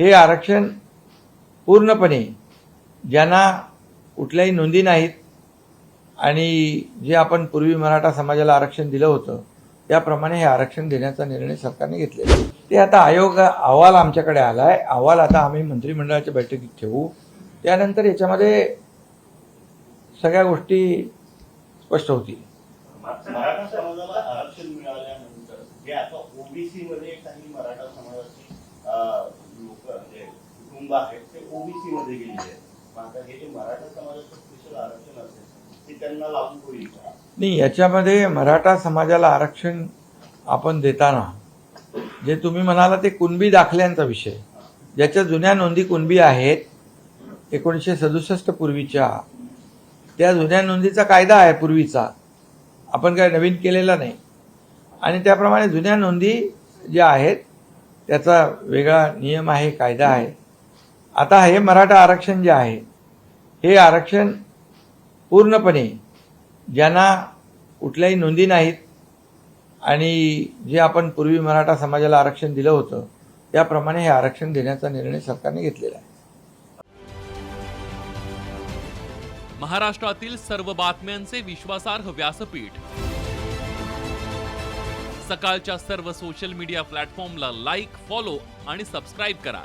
हे आरक्षण पूर्णपणे ज्यांना कुठल्याही नोंदी नाहीत आणि जे आपण पूर्वी मराठा समाजाला आरक्षण दिलं होतं त्याप्रमाणे हे आरक्षण देण्याचा निर्णय सरकारने घेतलेला आहे. ते आता आयोग अहवाल आमच्याकडे आला आहे अहवाल आता आम्ही मंत्रिमंडळाच्या बैठकीत ठेवू. त्यानंतर याच्यामध्ये सगळ्या गोष्टी स्पष्ट होतील. मराठा समाजाला आरक्षण मिळाल्यानंतर जे आता काही मराठा समाजाची कुटुंब आहेत ते ओबीसी मध्ये गेलेले आहेत. आता हे जे मराठा समाजाचं स्पेशल आरक्षण असेल ते त्यांना लागू होईल का? नाही याच्यामध्ये मराठा समाजाला आरक्षण आपण देताना जे तुम्ही म्हणाला ते कुणबी दाखल्यांचा विषय. ज्याच्या जुन्या नोंदी कुणबी आहेत एकोणीसशे सदुसष्ट पूर्वीच्या त्या जुन्या नोंदीचा कायदा आहे पूर्वीचा. आपण काय नवीन केलेला नाही. आणि त्याप्रमाणे जुन्या नोंदी ज्या आहेत त्याचा वेगळा नियम आहे कायदा आहे. आता हे मराठा आरक्षण जे आहे हे आरक्षण पूर्णपणे ज्यांना कुठल्याही नोंदी नाहीत आणि जे आपण पूर्वी मराठा समाजाला आरक्षण दिलं होतं त्याप्रमाणे हे आरक्षण देण्याचा निर्णय सरकारने घेतलेला आहे. महाराष्ट्रातील सर्व बातम्यांचे विश्वासार्ह व्यासपीठ. सकाळच्या सर्व सोशल मीडिया प्लॅटफॉर्मला लाईक फॉलो आणि सबस्क्राईब करा.